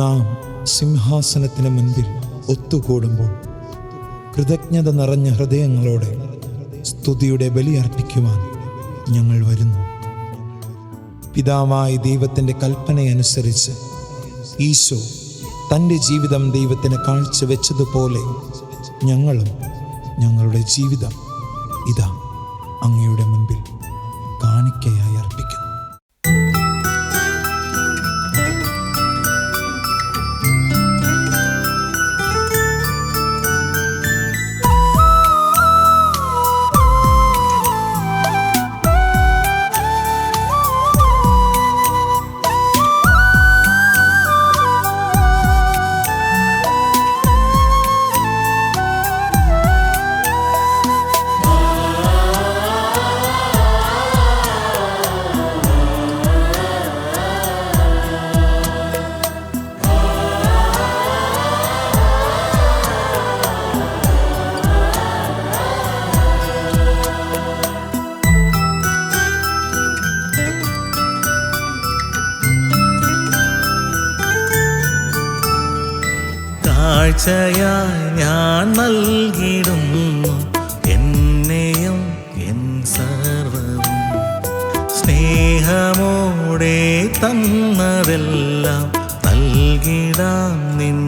നാം സിംഹാസനത്തിന് മുൻപിൽ ഒത്തുകൂടുമ്പോൾ കൃതജ്ഞത നിറഞ്ഞ ഹൃദയങ്ങളോടെ സ്തുതിയുടെ ബലിയർപ്പിക്കുവാൻ ഞങ്ങൾ വരുന്നു. പിതാവായ ദൈവത്തിന്റെ കൽപ്പനയനുസരിച്ച് ഈശോ തന്റെ ജീവിതം ദൈവത്തിന് കാഴ്ചവെച്ചതുപോലെ ഞങ്ങളും ഞങ്ങളുടെ ജീവിതം ഇതാ അങ്ങയുടെ മുൻപിൽ കാണിക്കയായി അർപ്പിക്കുന്നു. കാഴ്ചയായി ഞാൻ നൽകിടുന്നു എന്നെയും എൻ സർവവും സ്നേഹമോടെ തന്നതെല്ലാം നൽകിടാം നിൻ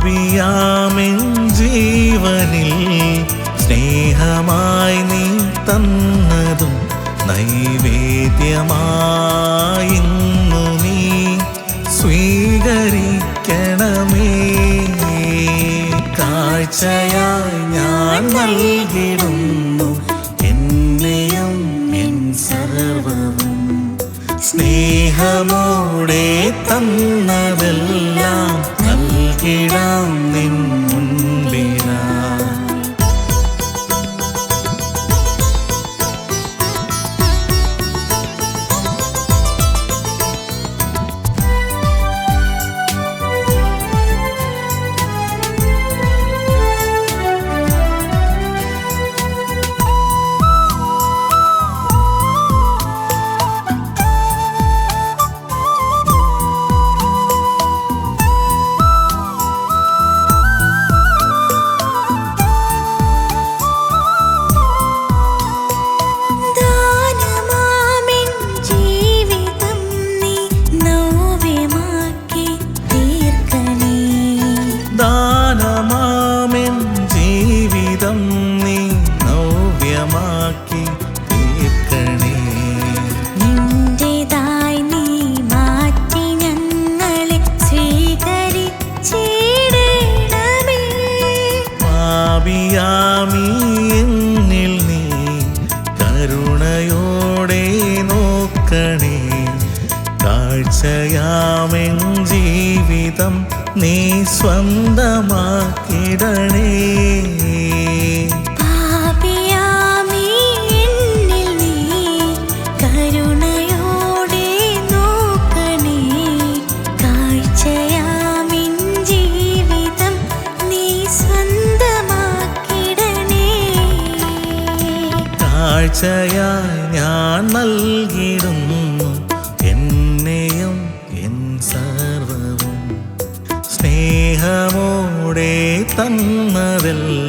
പാപിയാമെൻ ജീവനിൽ സ്നേഹമായി നീ തന്നതും നൈവേദ്യമായി നീ സ്വീകരിക്കണമേ. കാഴ്ചയായി ഞാൻ നൽകിടുന്നു എന്നെയും സ്നേഹമോടെ തന്നതെല്ലാം നൽകിടാം കാഴ്ചയാമെൻ ജീവിതം നീ സ്വന്തമാക്കിടണേ. പാപിയാമീ തന്നതെല്ലാം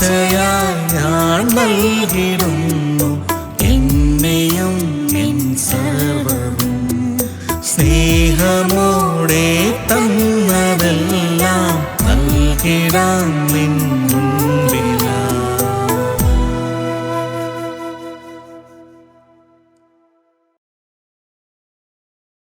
കാഴ്ചയായി ഞാൻ